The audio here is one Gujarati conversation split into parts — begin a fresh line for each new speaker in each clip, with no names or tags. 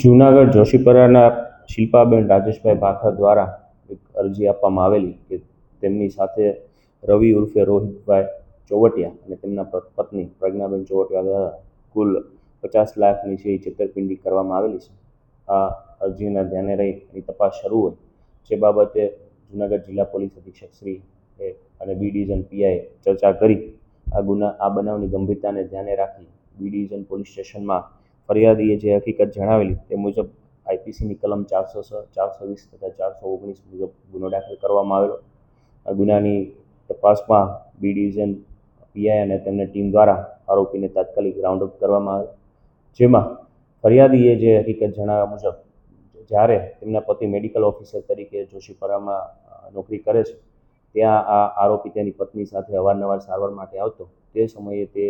જૂનાગઢ જોશીપરાના શિલ્પાબેન રાજેશભાઈ ભાખર દ્વારા એક અરજી આપવામાં આવેલી કે તેમની સાથે રવિ ઉર્ફે રોહિતભાઈ ચોવટિયા અને તેમના પત્ની પ્રજ્ઞાબેન ચોવટિયા દ્વારા કુલ પચાસ લાખની છે છેતરપિંડી કરવામાં આવેલી છે, આ અરજીના ધ્યાને રહી એની તપાસ શરૂ હોય. જે બાબતે જૂનાગઢ જિલ્લા પોલીસ અધિક્ષક શ્રી એ અને બી ડિવિઝન પીઆઈએ ચર્ચા કરી. આ ગુના, આ બનાવની ગંભીરતાને ધ્યાને રાખી બી ડિવિઝન પોલીસ સ્ટેશનમાં ફરિયાદીએ જે હકીકત જણાવેલી તે મુજબ આઈપીસીની કલમ ચારસો છ ચારસો વીસ તથા ચારસો ઓગણીસ મુજબ ગુનો દાખલ કરવામાં આવેલો. આ ગુનાની તપાસમાં બી ડિવિઝન, પીઆઈ અને તેમની ટીમ દ્વારા આરોપીને તાત્કાલિક રાઉન્ડ અપ કરવામાં આવ્યો. જેમાં ફરિયાદીએ જે હકીકત જણાવ્યા મુજબ જ્યારે તેમના પતિ મેડિકલ ઓફિસર તરીકે જોશીપરામાં નોકરી કરે છે, ત્યાં આ આરોપી તેની પત્ની સાથે અવારનવાર સારવાર માટે આવતો. તે સમયે તે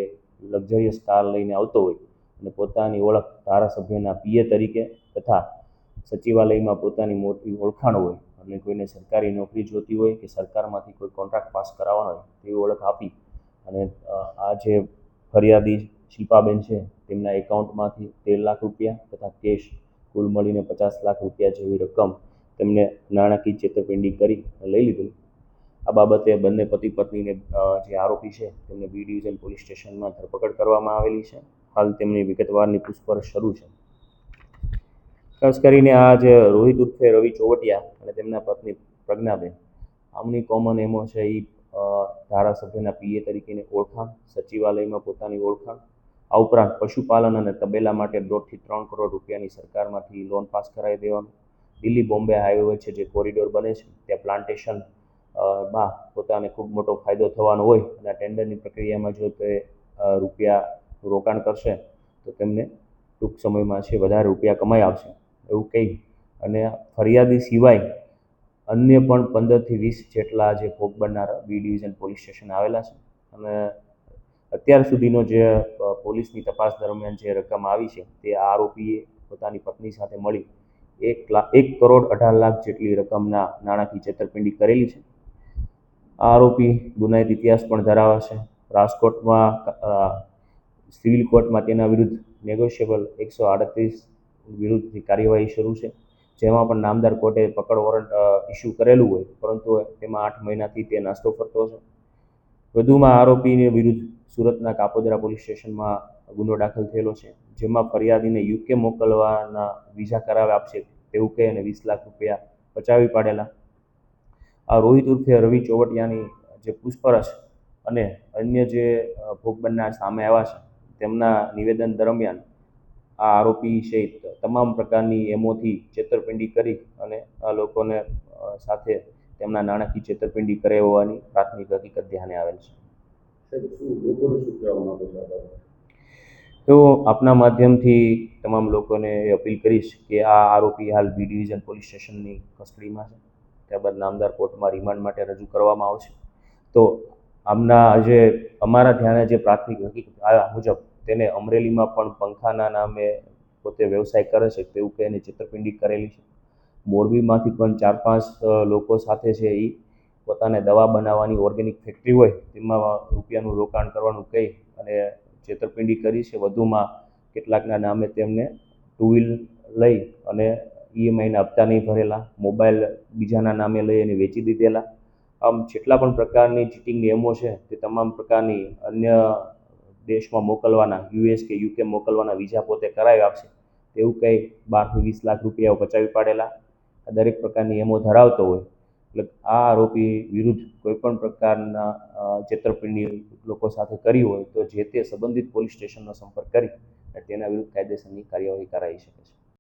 લક્ઝરિયસ કાર લઈને આવતો હોય. અને પોતાની ઓળખ ધારાસભ્યના પીએ તરીકે તથા સચિવાલયમાં પોતાની મોટી ઓળખાણ હોય અને કોઈને સરકારી નોકરી જોતી હોય કે સરકારમાંથી કોઈ કોન્ટ્રાક્ટ પાસ કરાવવાનો હોય તેવી ઓળખ આપી અને આ જે ફરિયાદી શિલ્પાબેન છે તેમના એકાઉન્ટમાંથી તેર લાખ રૂપિયા તથા કેશ કુલ મળીને પચાસ લાખ રૂપિયા જેવી રકમ તેમને નાણાકીય છેતરપિંડી કરી લઈ લીધેલી આ બાબતે બંને પતિ પત્નીને જે આરોપી છે તેમને બી ડિવિઝન પોલીસ સ્ટેશનમાં ધરપકડ કરવામાં આવેલી છે. હાલ તેમની વિગતવારની પૂછપરછ શરૂ છે. ખાસ કરીને આ જે રોહિત ઉર્ફે રવિ ચોવટિયા અને તેમના પત્ની પ્રજ્ઞાબેન. આમની કોમન એમો છે એ ધારાસભ્યના પીએ તરીકેની ઓળખાણ, સચિવાલયમાં પોતાની ઓળખાણ, આ ઉપરાંત પશુપાલન અને તબેલા માટે દોઢથી ત્રણ કરોડ રૂપિયાની સરકારમાંથી લોન પાસ કરાવી દેવાનું. દિલ્હી બોમ્બે હાઈવે છે જે કોરિડોર બને છે, ત્યાં પ્લાન્ટેશનમાં પોતાને ખૂબ મોટો ફાયદો થવાનો હોય અને ટેન્ડરની પ્રક્રિયામાં જો તે રૂપિયા રોકાણ કરશે, તો તેમને ટૂંક સમયમાં છે વધારે રૂપિયા કમાઈ આવશે એવું કહી અને ફરિયાદી સિવાય અન્ય પણ પંદરથી વીસ જેટલા જે ભોગ બનનાર બી ડિવિઝન પોલીસ સ્ટેશન આવેલા છે. અને અત્યાર સુધીનો જે પોલીસની તપાસ દરમિયાન જે રકમ આવી છે, તે આ આરોપીએ પોતાની પત્ની સાથે મળી એક લાખ એક કરોડ અઢાર લાખ જેટલી રકમના નાણાંથી છેતરપિંડી કરેલી છે. આ આરોપી ગુનાહિત ઇતિહાસ પણ ધરાવે છે. રાજકોટમાં સિવિલ કોર્ટમાં તેના વિરુદ્ધ નેગોશિયેબલ એકસો આડત્રીસ વિરુદ્ધની કાર્યવાહી શરૂ છે, જેમાં પણ નામદાર કોર્ટે પકડ વોરંટ ઇસ્યુ કરેલું હોય, પરંતુ તેમાં આઠ મહિનાથી તે નાસ્તો ફરતો છે. વધુમાં આરોપીને વિરુદ્ધ સુરતના કાપોદરા પોલીસ સ્ટેશનમાં ગુનો દાખલ થયેલો છે, જેમાં ફરિયાદીને યુકે મોકલવાના વિઝા કરાવે આપશે તેવું કહે અને વીસ લાખ રૂપિયા બચાવી પાડેલા. આ રોહિત ઉર્ફે રવિ ચોવટિયાની જે પૂછપરછ અને અન્ય જે ભોગ બનનાર સામે આવ્યા છે તેમના નિવેદન દરમિયાન આ આરોપી સહિત તમામ પ્રકારની એમોથી છેતરપિંડી કરી અને આ લોકોને સાથે તેમના નાણાકીય છેતરપિંડી કરે હોવાની પ્રાથમિક હકીકત ધ્યાને આવેલ છે? તો આપના માધ્યમથી તમામ લોકોને અપીલ કરીશ કે આ આરોપી હાલ બી ડિવિઝન પોલીસ સ્ટેશનની કસ્ટડીમાં છે. ત્યારબાદ નામદાર કોર્ટમાં રિમાન્ડ માટે રજૂ કરવામાં આવશે. તો આમના જે અમારા ધ્યાને જે પ્રાથમિક હકીકત આવ્યા મુજબ તેને અમરેલીમાં પણ પંખાના નામે પોતે વ્યવસાય કરે છે, તેવું કહીને છેતરપિંડી કરેલી છે. મોરબીમાંથી પણ ચાર પાંચ લોકો સાથે છે એ પોતાને દવા બનાવવાની ઓર્ગેનિક ફેક્ટરી હોય, તેમાં રૂપિયાનું રોકાણ કરવાનું કહી અને છેતરપિંડી કરી છે. વધુમાં કેટલાકના નામે તેમને ટુ વ્હીલ લઈ અને ઈએમઆઈના હપ્તા નહીં ભરેલા મોબાઈલ બીજાના નામે લઈ અને વેચી દીધેલા. આમ, જેટલા પણ પ્રકારની ચીટિંગ નિયમો છે, તે તમામ પ્રકારની અન્ય દેશમાં મોકલવાના યુએસ કે યુકે મોકલવાના વિઝા પોતે કરાવી આપશે. તેવું કંઈ બારથી વીસ લાખ રૂપિયા બચાવી પાડેલા, આ દરેક પ્રકારની નિયમો ધરાવતો હોય. એટલે આ આરોપી વિરુદ્ધ કોઈપણ પ્રકારના છેતરપિંડી લોકો સાથે કરી હોય તો જે તે સંબંધિત પોલીસ સ્ટેશનનો સંપર્ક કરી તેના વિરુદ્ધ કાયદેસરની કાર્યવાહી કરાવી શકે છે.